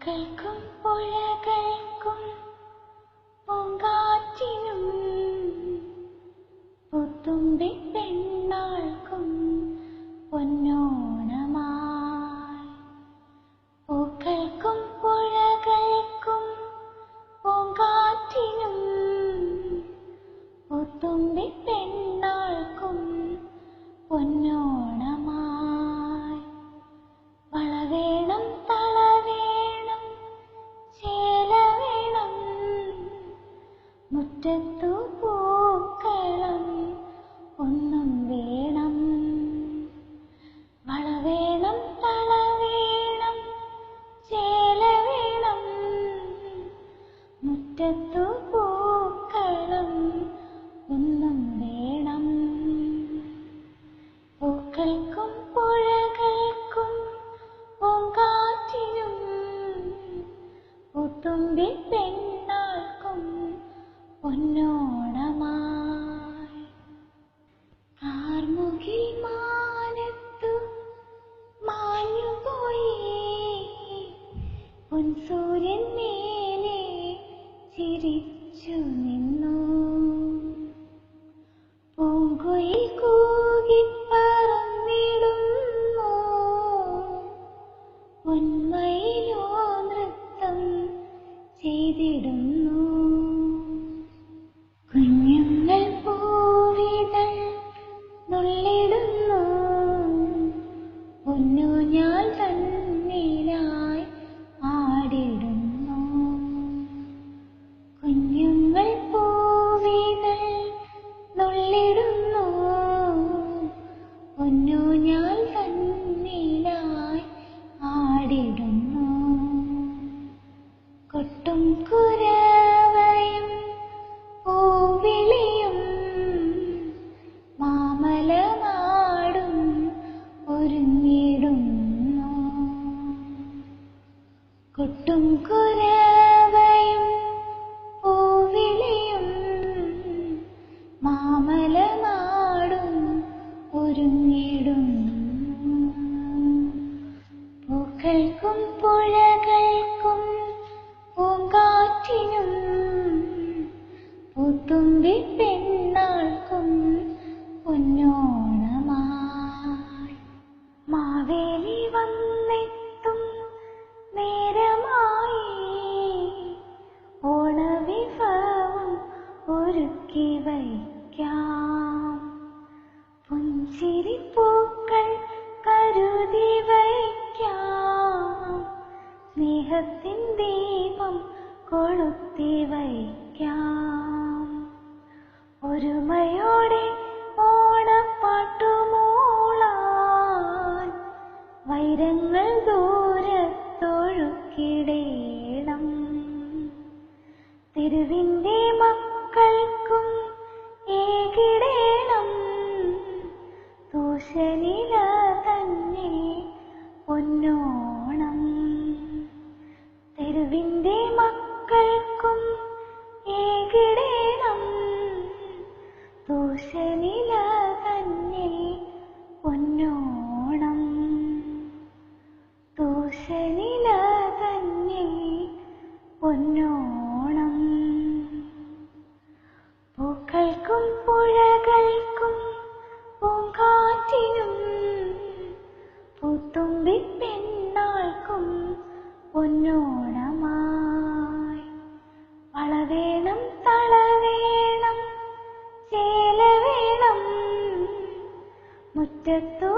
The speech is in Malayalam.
പൂക്കൾക്കും പുഴകൾക്കും പൂങ്കാറ്റിനും പുത്തുമ്പി പെണ്ണാൾക്കും പൊന്നോണമായി. പൂക്കൾക്കും പുഴകൾക്കും പൂങ്കാറ്റിനും പുത്തുമ്പി പെണ്ണാൾക്കും പൊന്നോണമായി മുറ്റത്തു പൂക്കളം ഒന്നും വേണം. പൂക്കൾക്കും പുഴകൾക്കും പൂങ്കാറ്റിനും പൂത്തുമ്പി പെണ്ണാൾക്കും പൊന്നോണമായി. കാർമുകിൽ മാനത്തു മാഞ്ഞുപോയി പൊൻസൂര്യൻ നിന്നു? പൂങ്കുയിൽ പൊന്മയിലോ നൃത്തം ചെയ്തിടുന്നു? കൊട്ടും കുരവയും പൂവിളിയും മാമലനാടും ഒരുങ്ങിടുന്നു ഒരുക്കി വയ്ക്കാം പുഞ്ചിരിപ്പൂക്കൾ കരുതി വയ്ക്കാം. സ്നേഹത്തിൻ ദീപം കൊളുത്തി വയ്ക്കാം. ഒരുമയോടെ ഓണപ്പാട്ടുമൂളാൻ വൈരങ്ങൾ ദൂരത്തൊഴുക്കിടേണം. തിരുവിന്റെ മക്കൾക്കും ഏകിടേണം. തൂശനില തന്നെ പൊന്നോണം. തെരുവിന്റെ മക്കൾക്കും ഏകിടേണം. തൂശനില പൂത്തുമ്പി പെണ്ണാൾക്കും പൊന്നോണമായി. വളവേണം തളവേണം ചേല വേണം മുറ്റത്തു